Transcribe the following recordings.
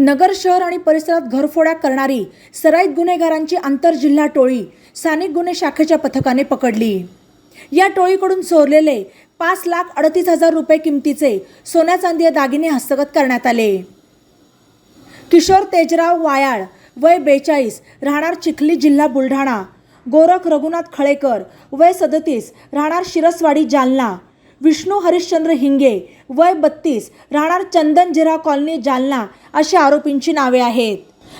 नगर शहर आणि परिसरात घरफोड्या करणारी सराईत गुन्हेगारांची आंतरजिल्हा टोळी स्थानिक गुन्हे शाखेच्या पथकाने पकडली. या टोळीकडून चोरलेले पाच लाख अडतीस हजार रुपये किमतीचे सोन्या चांदी दागिने हस्तगत करण्यात आले. किशोर तेजराव वायाळ वय बेचाळीस राहणार चिखली जिल्हा बुलढाणा. गोरख रघुनाथ खळेकर वय सदतीस राहणार शिरसवाडी जालना. विष्णू हरिश्चंद्र हिंगे वय बत्तीस राहणार चंदनझिरा कॉलनी जालना अशी आरोपींची नावे आहेत.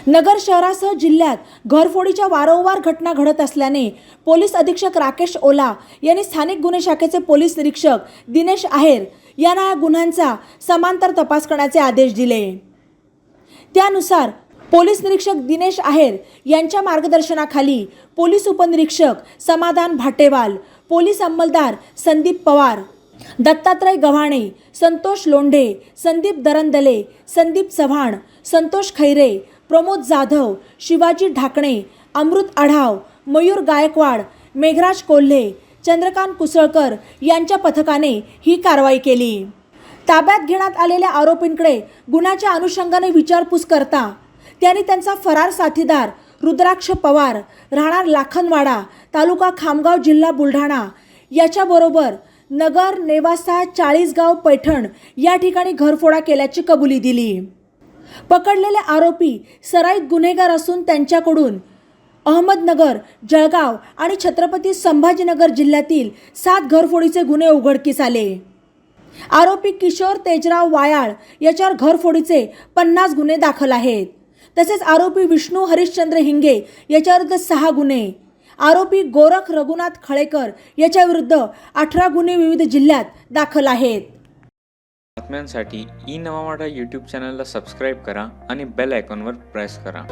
नगर शहरासह जिल्ह्यात घरफोडीच्या वारंवार घटना घडत असल्याने पोलीस अधीक्षक राकेश ओला यांनी स्थानिक गुन्हे शाखेचे पोलीस निरीक्षक दिनेश आहेर यांना या गुन्ह्यांचा समांतर तपास करण्याचे आदेश दिले. त्यानुसार पोलीस निरीक्षक दिनेश आहेर यांच्या मार्गदर्शनाखाली पोलीस उपनिरीक्षक समाधान भाटेवाल पोलीस अंमलदार संदीप पवार दत्तात्रय गव्हाणे संतोष लोंढे संदीप दरंदले संदीप चव्हाण संतोष खैरे प्रमोद जाधव शिवाजी ढाकणे अमृत आढाव मयूर गायकवाड मेघराज कोल्हे चंद्रकांत कुसळकर यांच्या पथकाने ही कारवाई केली. ताब्यात घेण्यात आलेल्या आरोपींकडे गुन्ह्याच्या अनुषंगाने विचारपूस करता त्यांनी त्यांचा फरार साथीदार रुद्राक्ष पवार राहणार लाखनवाडा तालुका खामगाव जिल्हा बुलढाणा याच्याबरोबर नगर नेवासा चाळीसगाव पैठण या ठिकाणी घरफोडा केल्याची कबुली दिली. पकडलेले आरोपी सराईत गुन्हेगार असून त्यांच्याकडून अहमदनगर जळगाव आणि छत्रपती संभाजीनगर जिल्ह्यातील सात घरफोडीचे गुन्हे उघडकीस आले. आरोपी किशोर तेजराव वायाळ याच्यावर घरफोडीचे पन्नास गुन्हे दाखल आहेत. तसेच आरोपी विष्णू हरिश्चंद्र हिंगे याच्याविरुद्ध सहा गुन्हे. आरोपी गोरख रघुनाथ खळेकर याच्याविरुद्ध अठरा गुन्हे विविध जिल्ह्यात दाखल आहेत. बातम्यांसाठी ई नवामाडा यूट्यूब चॅनलला सबस्क्राईब करा आणि बेल आयकॉनवर प्रेस करा.